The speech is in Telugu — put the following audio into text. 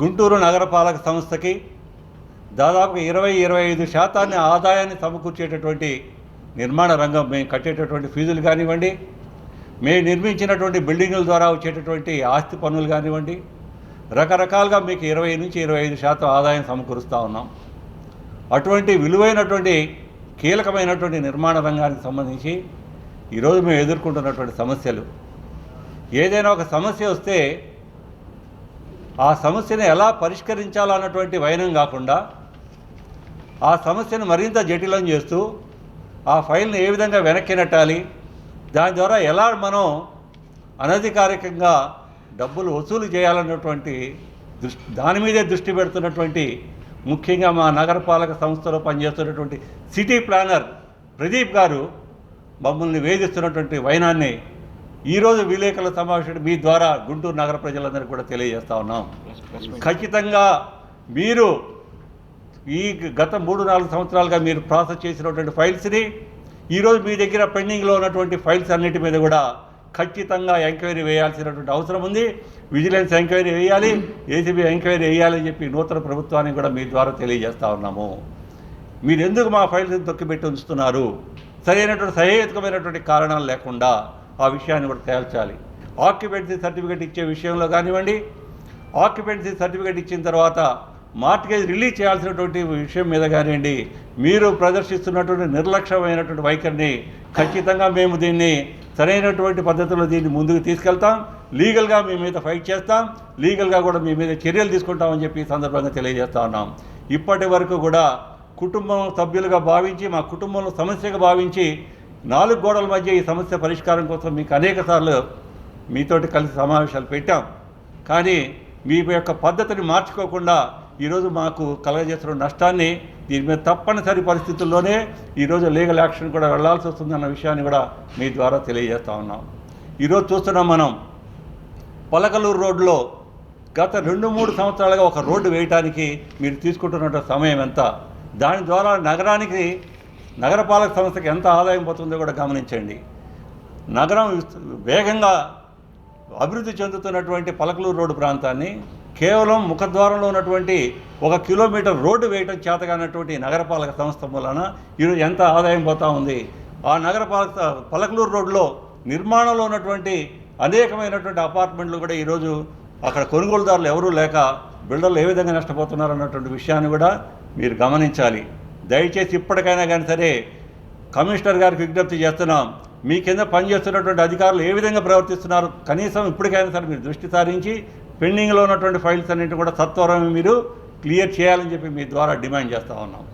గుంటూరు నగరపాలక సంస్థకి దాదాపు ఇరవై ఇరవై ఐదు శాతాన్ని ఆదాయాన్ని సమకూర్చేటటువంటి నిర్మాణ రంగం మేము కట్టేటటువంటి ఫీజులు కానివ్వండి మేము నిర్మించినటువంటి బిల్డింగుల ద్వారా వచ్చేటటువంటి ఆస్తి పన్నులు కానివ్వండి రకరకాలుగా మీకు ఇరవై నుంచి ఇరవై ఐదు శాతం ఆదాయం సమకూరుస్తూ ఉన్నాం. అటువంటి విలువైనటువంటి కీలకమైనటువంటి నిర్మాణ రంగానికి సంబంధించి ఈరోజు మేము ఎదుర్కొంటున్నటువంటి సమస్యలు. ఏదైనా ఒక సమస్య వస్తే ఆ సమస్యను ఎలా పరిష్కరించాలన్నటువంటి వైనం కాకుండా ఆ సమస్యను మరింత జటిలం చేస్తూ ఆ ఫైల్ని ఏ విధంగా వెనక్కి నెట్టాలి దాని ద్వారా ఎలా మనం అనధికారికంగా డబ్బులు వసూలు చేయాలన్నటువంటి దృష్టి దాని మీదే దృష్టి పెడుతున్నటువంటి ముఖ్యంగా మా నగరపాలక సంస్థలో పనిచేస్తున్నటువంటి సిటీ ప్లానర్ ప్రదీప్ గారు మమ్మల్ని వేధిస్తున్నటువంటి వైనాన్ని ఈరోజు విలేకరుల సమావేశం మీ ద్వారా గుంటూరు నగర ప్రజలందరికీ కూడా తెలియజేస్తా ఉన్నాం. ఖచ్చితంగా మీరు ఈ గత మూడు నాలుగు సంవత్సరాలుగా మీరు ప్రాసెస్ చేసినటువంటి ఫైల్స్ని ఈరోజు మీ దగ్గర పెండింగ్లో ఉన్నటువంటి ఫైల్స్ అన్నిటి మీద కూడా ఖచ్చితంగా ఎంక్వైరీ వేయాల్సినటువంటి అవసరం ఉంది. విజిలెన్స్ ఎంక్వైరీ వేయాలి ఏసీబీ ఎంక్వైరీ వేయాలని చెప్పి నూతన ప్రభుత్వానికి కూడా మీ ద్వారా తెలియజేస్తా ఉన్నాము. మీరు ఎందుకు మా ఫైల్స్ని తొక్కిపెట్టి ఉంచుతున్నారు? సరైనటువంటి సహేతుకమైనటువంటి కారణాలు లేకుండా ఆ విషయాన్ని కూడా తేల్చాలి. ఆక్యుపెన్సీ సర్టిఫికేట్ ఇచ్చే విషయంలో కానివ్వండి ఆక్యుపెన్సీ సర్టిఫికేట్ ఇచ్చిన తర్వాత మార్టిగేజ్ రిలీజ్ చేయాల్సినటువంటి విషయం మీద కానివ్వండి మీరు ప్రదర్శిస్తున్నటువంటి నిర్లక్ష్యమైనటువంటి వైఖరిని ఖచ్చితంగా మేము దీన్ని సరైనటువంటి పద్ధతిలో దీన్ని ముందుకు తీసుకెళ్తాం. లీగల్గా మీ మీద ఫైట్ చేస్తాం. లీగల్గా కూడా మీ మీద చర్యలు తీసుకుంటామని చెప్పి సందర్భంగా తెలియజేస్తా ఉన్నాం. ఇప్పటి వరకు కూడా కుటుంబం సభ్యులుగా భావించి మా కుటుంబంలో సమస్యగా భావించి నాలుగు గోడల మధ్య ఈ సమస్య పరిష్కారం కోసం మీకు అనేక సార్లు మీతోటి కలిసి సమావేశాలు పెట్టాం. కానీ మీ యొక్క పద్ధతిని మార్చుకోకుండా ఈరోజు మాకు కలగజేస్తున్న నష్టాన్ని దీని మీద తప్పనిసరి పరిస్థితుల్లోనే ఈరోజు లీగల్ యాక్షన్ కూడా వెళ్ళాల్సి వస్తుందన్న విషయాన్ని కూడా మీ ద్వారా తెలియజేస్తా ఉన్నాం. ఈరోజు చూస్తున్నాం మనం పలకలూరు రోడ్లో గత రెండు మూడు సంవత్సరాలుగా ఒక రోడ్డు వేయటానికి మీరు తీసుకుంటున్న సమయం ఎంత? దాని ద్వారా నగరానికి నగరపాలక సంస్థకి ఎంత ఆదాయం పోతుందో కూడా గమనించండి. నగరం వేగంగా అభివృద్ధి చెందుతున్నటువంటి పలకలూరు రోడ్డు ప్రాంతాన్ని కేవలం ముఖద్వారంలో ఉన్నటువంటి ఒక కిలోమీటర్ రోడ్డు వేయటం చేతగానటువంటి నగరపాలక సంస్థ వలన ఈరోజు ఎంత ఆదాయం పోతా ఉంది. ఆ నగరపాలక పలకలూరు రోడ్లో నిర్మాణంలో ఉన్నటువంటి అనేకమైనటువంటి అపార్ట్మెంట్లు కూడా ఈరోజు అక్కడ కొనుగోలుదారులు ఎవరూ లేక బిల్డర్లు ఏ విధంగా నష్టపోతున్నారు అన్నటువంటి విషయాన్ని కూడా మీరు గమనించాలి. దయచేసి ఇప్పటికైనా కానీ సరే కమిషనర్ గారికి విజ్ఞప్తి చేస్తున్నాం మీ కింద పనిచేస్తున్నటువంటి అధికారులు ఏ విధంగా ప్రవర్తిస్తున్నారు కనీసం ఇప్పటికైనా సరే మీరు దృష్టి సారించి పెండింగ్లో ఉన్నటువంటి ఫైల్స్ అన్నింటిని కూడా సత్వరం మీరు క్లియర్ చేయాలని చెప్పి మీ ద్వారా డిమాండ్ చేస్తూ ఉన్నాం.